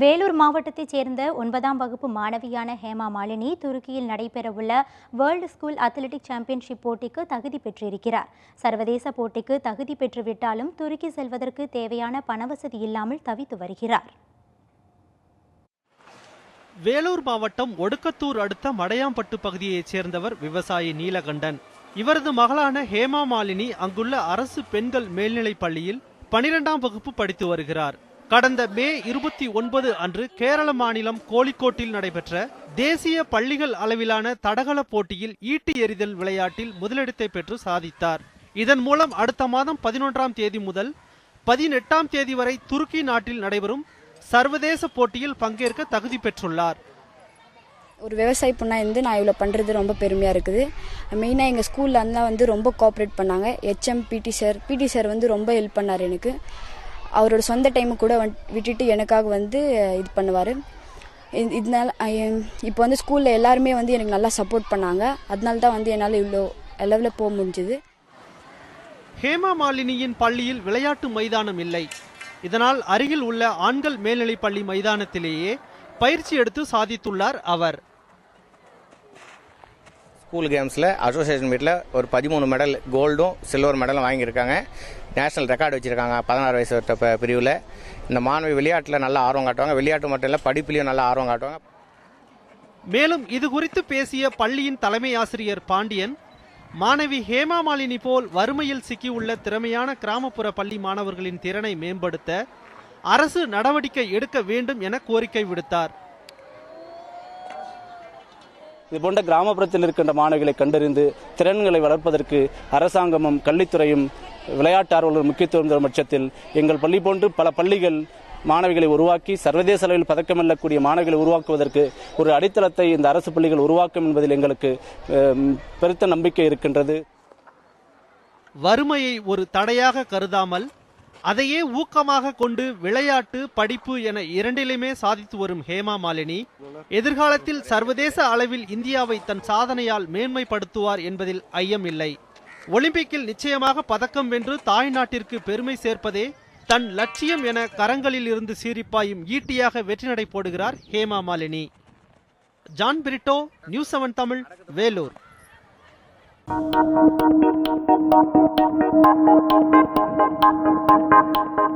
வேலூர் மாவட்டத்தைச் சேர்ந்த ஒன்பதாம் வகுப்பு மாணவியான ஹேமா மாலினி துருக்கியில் நடைபெறவுள்ள வேர்ல்டு ஸ்கூல் அத்லெட்டிக் சாம்பியன்ஷிப் போட்டிக்கு தகுதி பெற்றிருக்கிறார். சர்வதேச போட்டிக்கு தகுதி பெற்றுவிட்டாலும் துருக்கி செல்வதற்கு தேவையான பணவசதி இல்லாமல் தவித்து வருகிறார். வேலூர் மாவட்டம் ஒடுக்கத்தூர் அடுத்த மடையாம்பட்டு பகுதியைச் சேர்ந்தவர் விவசாயி நீலகண்டன். இவரது மகளான ஹேமா மாலினி அங்குள்ள அரசு பெண்கள் மேல்நிலைப் பள்ளியில் பனிரெண்டாம் வகுப்பு படித்து வருகிறார். கடந்த மே இருபத்தி ஒன்பது அன்று கேரள மாநிலம் கோழிக்கோட்டில் நடைபெற்ற தேசிய பள்ளிகள் அளவிலான தடகள போட்டியில் ஈட்டி எறிதல் விளையாட்டில் முதலிடத்தை பெற்று சாதித்தார். இதன் மூலம் அடுத்த மாதம் பதினொன்றாம் தேதி முதல் பதினெட்டாம் தேதி வரை துருக்கி நாட்டில் நடைபெறும் சர்வதேச போட்டியில் பங்கேற்க தகுதி பெற்றுள்ளார். ஒரு விவசாய பொண்ணாக இருந்து நான் இவ்வளோ பண்ணுறது ரொம்ப பெருமையாக இருக்குது. மெயினாக எங்கள் ஸ்கூலில் இருந்தால் வந்து ரொம்ப கோஆப்ரேட் பண்ணாங்க. ஹெச்எம் பிடி சார் பிடி சார் வந்து ரொம்ப ஹெல்ப் பண்ணார் எனக்கு. அவரோட சொந்த டைமு கூட வந் விட்டுட்டு எனக்காக வந்து இது பண்ணுவார். இதனால இப்போ வந்து ஸ்கூலில் எல்லாருமே வந்து எனக்கு நல்லா சப்போர்ட் பண்ணாங்க. அதனால தான் வந்து என்னால் இவ்வளோ லெவலில் போக முடிஞ்சுது. ஹேமா மாலினியின் பள்ளியில் விளையாட்டு மைதானம் இல்லை. இதனால் அருகில் உள்ள ஆண்கள் மேல்நிலைப் பள்ளி மைதானத்திலேயே பயிற்சி எடுத்து சாதித்துள்ளார் அவர். ஸ்கூல் கேம்ஸில் அசோசியேஷன் மீட்டில் ஒரு பதிமூணு மெடல் கோல்டும் சில்வர் மெடலும் வாங்கியிருக்காங்க. நேஷனல் ரெக்கார்டு வச்சுருக்காங்க பதினாறு வயசு வட்ட பிரிவில். இந்த மாணவி விளையாட்டில் நல்லா ஆர்வம் காட்டுவாங்க. விளையாட்டு மட்டும் இல்லை படிப்புலையும் நல்லா ஆர்வம் காட்டுவாங்க. மேலும் இது குறித்து பேசிய பள்ளியின் தலைமை ஆசிரியர் பாண்டியன் மாணவி ஹேமா மாலினி போல் வறுமையில் சிக்கியுள்ள திறமையான கிராமப்புற பள்ளி மாணவர்களின் திறனை மேம்படுத்த அரசு நடவடிக்கை எடுக்க வேண்டும் என கோரிக்கை விடுத்தார். இதுபோன்ற கிராமப்புறத்தில் இருக்கின்ற மாணவிகளை கண்டறிந்து திறன்களை வளர்ப்பதற்கு அரசாங்கமும் கல்வித்துறையும் விளையாட்டு ஆர்வலர் முக்கியத்துவம் தரும் பட்சத்தில் எங்கள் பள்ளி போன்று பல பள்ளிகள் மாணவிகளை உருவாக்கி சர்வதேச அளவில் பதக்கமில்லக்கூடிய மாணவிகளை உருவாக்குவதற்கு ஒரு அடித்தளத்தை இந்த அரசு பள்ளிகள் உருவாக்கும் என்பதில் எங்களுக்கு பெருத்த நம்பிக்கை இருக்கின்றது. வறுமையை ஒரு தடையாக கருதாமல் அதையே ஊக்கமாக கொண்டு விளையாட்டு படிப்பு என இரண்டிலுமே சாதித்து வரும் ஹேமா மாலினி எதிர்காலத்தில் சர்வதேச அளவில் இந்தியாவை தன் சாதனையால் மேன்மைப்படுத்துவார் என்பதில் ஐயம் இல்லை. ஒலிம்பிக்கில் நிச்சயமாக பதக்கம் வென்று தாய் நாட்டிற்கு பெருமை சேர்ப்பதே தன் லட்சியம் என கரங்களில் இருந்து சீரிப்பாயும் ஈட்டியாக வெற்றி நடை போடுகிறார் Hema Malini. John Britto news seven Tamil Vellore. Thank you.